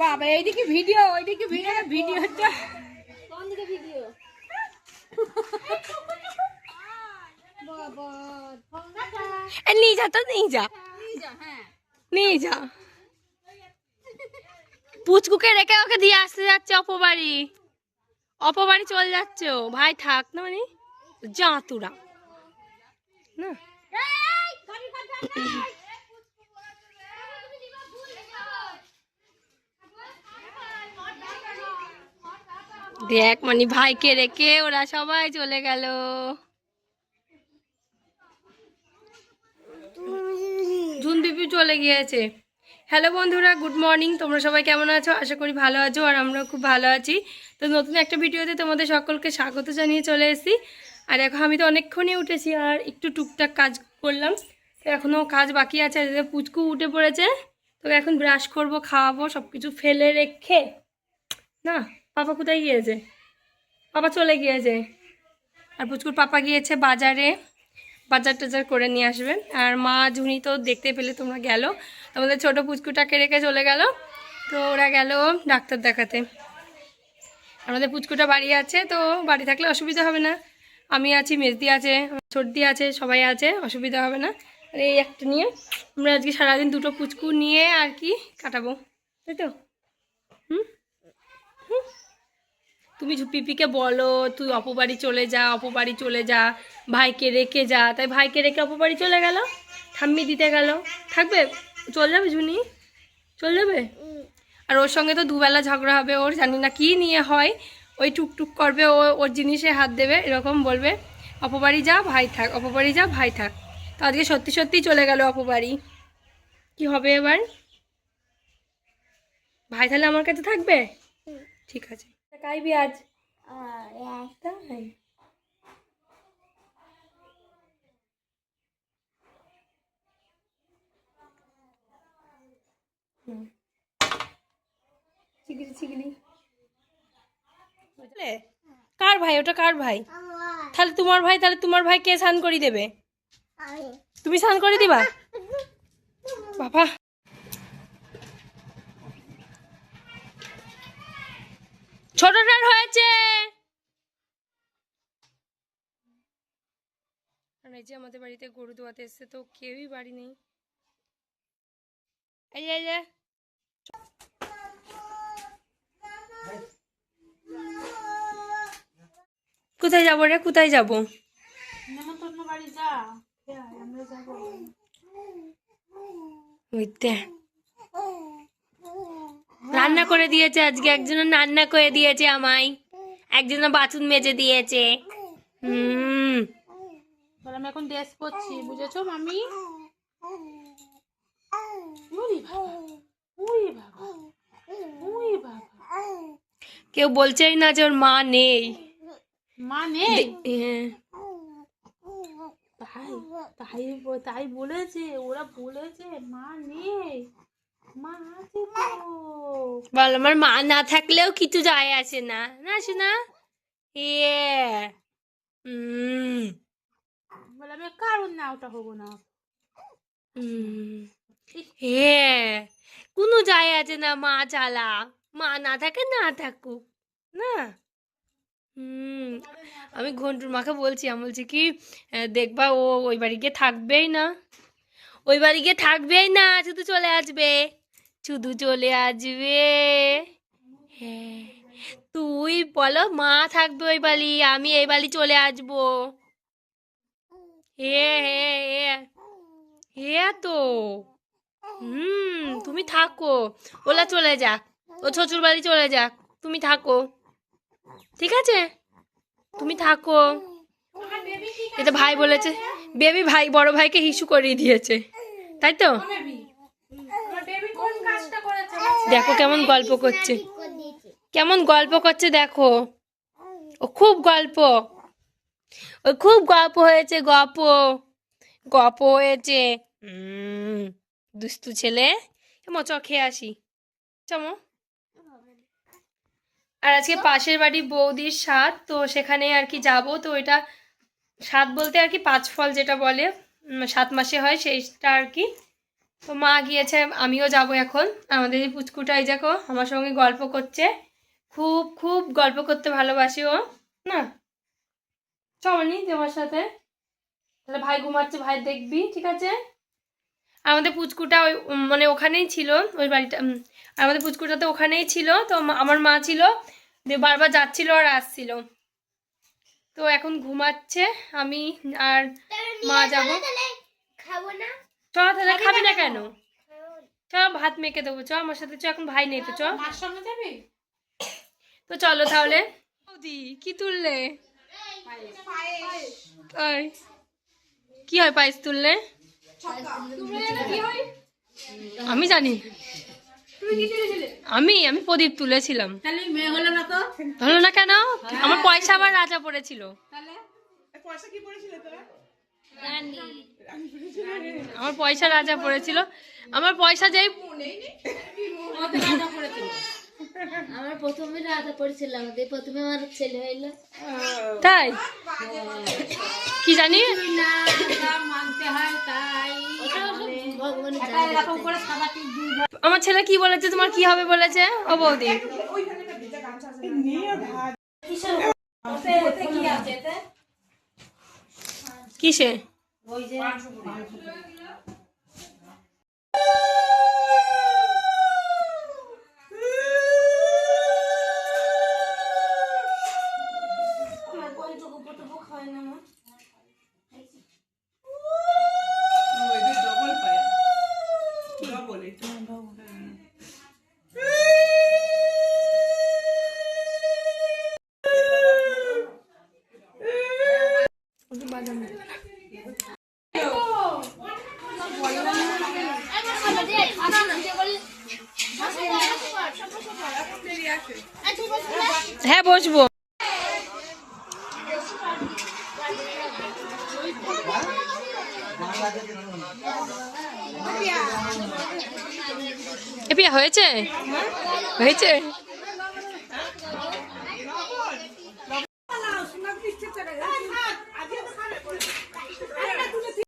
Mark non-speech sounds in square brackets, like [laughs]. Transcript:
বাবা, এইদিকে ভিডিও ওইদিকে ভিডিও ভিডিওটা কোন ভিডিও নিয়ে যা তো, নিয়ে যা। নিয়ে যা। পুচকুকে রেখে ওকে দিয়ে আসতে যাচ্ছে অপবাড়ি অপবাড়ি চলে যাচ্ছে ভাই, থাক না মানে যা তোরা। না। দেখ মানে ভাইকে রেখে ওরা সবাই চলে গেল। ঝুন পিপি চলে গিয়েছে। হ্যালো বন্ধুরা গুড মর্নিং তোমরা সবাই কেমন আছো? আশা করি ভালো আছো আর আমরাও খুব ভালো আছি। তো নতুন একটা ভিডিওতে তোমাদের সকলকে স্বাগত জানিয়ে চলে এসেছি। আর এখন আমি তো অনেকক্ষণই উঠেছি আর একটু টুকটাক কাজ করলাম। তো এখনও কাজ বাকি আছে, আর পুচকু উঠে পড়েছে। তো এখন ব্রাশ করব, খাওয়াবো সব কিছু ফেলে রেখে, না? পাপা কোথায় গিয়েছে? পাপা চলে গিয়েছে। আর পুচকুর পাপা গিয়েছে বাজারে। বাজার টাজার করে নিয়ে আসবেন আর মা ঝুনি তো দেখতে পেলে তোমরা গেল। তোমাদের ছোট পুচকুটাকে রেখে চলে গেল। তো ওরা গেল ডাক্তার দেখাতে। আমাদের পুচকুটা বাড়ি আছে, তো বাড়ি থাকলে অসুবিধা হবে না। আমি আছি, মেজদি আছে সর্দি আছে, সবাই আছে, অসুবিধা হবে না। আর এই একটা নিয়ে আমরা আজকে সারাদিন দুটো পুচকু নিয়ে আর কি কাটাবো। তাই তো? হুম? হুম? তুমি পিপিকে বলো তুই অপবাড়ি চলে যা অপবাড়ি চলে যা ভাইকে রেখে যা। তাই ভাইকে রেখে অপবাড়ি চলে গেল? ঠাম্মি দিতে গেল। থাকবে? চলে যাবে ঝুনি? চলে যাবে? আর ওর সঙ্গে তো দুবেলা ঝগড়া হবে ওর জানি না কি নিয়ে হয়। ওই টুকটুক করবে ও ওর জিনিসে হাত দেবে এরকম বলবে অপবাড়ি যা ভাই থাক অপবাড়ি যা ভাই থাক। তো আজকে সত্যি সত্যি চলে গেল অপবাড়ি কি হবে এবার? ভাই তাহলে আমার কাছে থাকবে? ঠিক আছে। আজ? তাই বুঝলে? কার ভাই? ওটা কার ভাই? তাহলে তোমার ভাই তাহলে তোমার ভাই কে স্নান করে দেবে। তুমি স্নান করে দিবা? [laughs] বাবা। ছোটটার হয়েছে। আর এই যে আমাদের বাড়িতে গরু দোয়াতে এসছে তো কেউই বাড়ি নেই। এই যে, এই যে। কোথায় যাব রে? কোথায় যাব? বাড়ি যা। আমরা যাব রান্না করে দিয়েছে আজকে একজন রান্না করে দিয়েছে আমায়। একজন বাথরুম মেজে দিয়েছে। হুম। আমি এখন ড্রেস করছি বুঝেছ মামি? কেউ বলছেই না যে ওর মা নেই। মা নেই? হ্যাঁ। তাই তাই তাই বলেছে ওরা বলেছে মা নেই। বল আমার মা না থাকলেও কিছু যায় আসে না। না আসে না? ইয়ে হুম বলে আমি কারণ না ওটা হব না? হুম হ্যাঁ কোনো যায় আছে না মা চালা। মা না থাকে না থাকুক। না? হুম আমি ঘন্টুর মাকে বলছি আমি বলছি কি দেখবা ও ওই বাড়ি গিয়ে থাকবেই না। ওই বাড়ি গিয়ে থাকবেই না শুধু চলে আসবে। শুধু চলে আসবে। হ্যাঁ তুই বলো, মা থাকবে ওই বালি, আমি এই বালি চলে আসব। হে হে হে হে তো। হুম, তুমি থাকো, ওলা চলে যাক ও শ্বশুর বাড়ি চলে যাক তুমি থাকো। ঠিক আছে? তুমি থাকো। এটা ভাই বলেছে, বেবি ভাই, বড় ভাইকে হিসু করিয়ে দিয়েছে, তাই তো বেবি আমার বেবি কোন কাজটা করেছে দেখো কেমন গল্প করছে। কেমন গল্প করছে দেখো। ও খুব গল্প। ও খুব গল্প হয়েছে গপ। গপ হয়েছে। দুস্তু ছেলে। চ খেয়ে আসি। চমো আর আজকে পাশের বাড়ি বৌদির স্বাদ তো সেখানে আর কি যাব তো এটা স্বাদ বলতে আর কি পাঁচ ফল যেটা বলে সাত মাসে হয় সেইটা আর কি। তো মা গিয়েছে, আমিও যাব এখন। আমাদের এই পুচকুটা এই দেখো, আমার সঙ্গে গল্প করছে। খুব খুব গল্প করতে ভালোবাসি ও, না? চমনি তোমার সাথে। তাহলে ভাই ঘুমাচ্ছে, ভাই দেখবি, ঠিক আছে? আমাদের পুচকুটা ওই মানে ওখানেই ছিল, ওই বাড়িটা আমাদের পুচকুটা তো ওখানেই ছিল, তো আমার মা ছিল। দিয়ে বারবার যাচ্ছিল আর আসছিল। তো এখন ঘুমাচ্ছে, আমি আর মা যাব। খাব না? চ তাহলে খাবি না কেন? চ ভাত মেখে দেবো। চ আমার সাথে চ এখন ভাই নেই তো চ। সঙ্গে যাবি? তো চলো তাহলে। বৌদি কি তুললে? কি হয় পায়েস তুললে? আমি জানি। আমি আমি প্রদীপ তুলেছিলাম। তাহলে হলো না তো? হলো না কেন? আমার পয়সা আবার রাজা পড়েছিল। তাহলে? আমার পয়সা রাজা পড়েছিল। আমার পয়সা যেই রাজা পড়েছিল। আমার প্রথমে রাধা পড়েছিলাম দিয়ে প্রথমে আমার ছেলে হইল। তাই? কি জানি? হয় আমার ছেলে কি বলেছে? তোমার কি হবে বলেছে? ও বৌদি। কিসে? ওই যে ডবল হ্যাঁ বসবো। এপিয়া হয়েছে? হয়েছে?